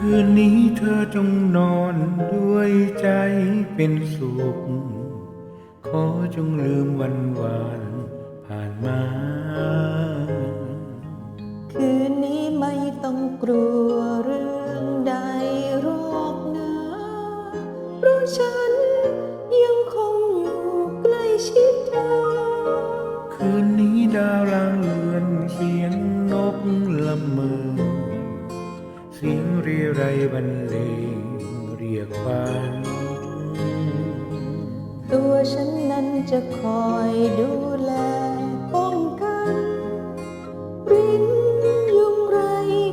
คืนนี้เธอจงนอนด้วยใจเป็นสุข ขอจงลืมวันวานผ่านมา คืนนี้ไม่ต้องกลัวเรื่องใดหรอกนะเพราะฉันยังคงอยู่ใกล้ชิดเธอ คืนนี้ดาวลางเลือนเสียงนกละเมอเสียง รีไรยบรรเลงเรียกฝันตัวฉันนั้นจะคอยดูแลป้องกันริ้นยุงไร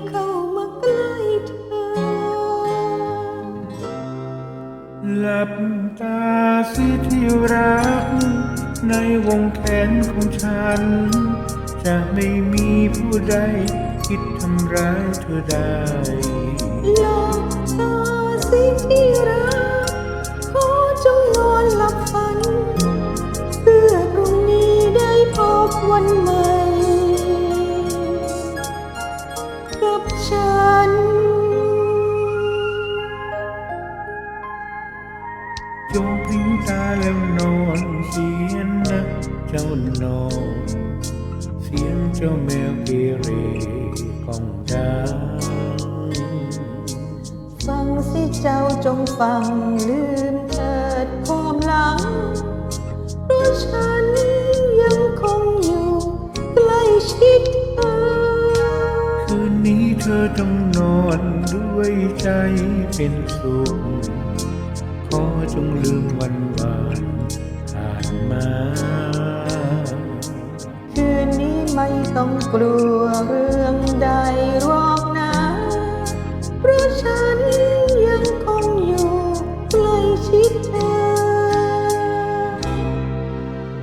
เข้ามาใกล้เธอ หลับตาสิที่รัก ในวงแขนของฉัน จะไม่มีผู้ใดคิดทำร้ายเธอได้ หลับตาสิที่รักขอจงนอนหลับฝัน เพื่อพรุ่งนี้ได้พบวันใหม่ กับฉัน จงพริ้งตาแล้วนอนเสียงนะเจ้านอน เสียงเจ้าแมวเกเรก้องดัง เจ้าจงฟังลืมเถิดความหลังเพราะฉันยังคงอยู่ใกล้ชิดเธอ คืนนี้เธอจงนอนด้วยใจเป็นสุขขอจงลืมวันวานผ่านมา คืนนี้ไม่ต้องกลัวเรื่องใดหรอกนะเพราะฉัน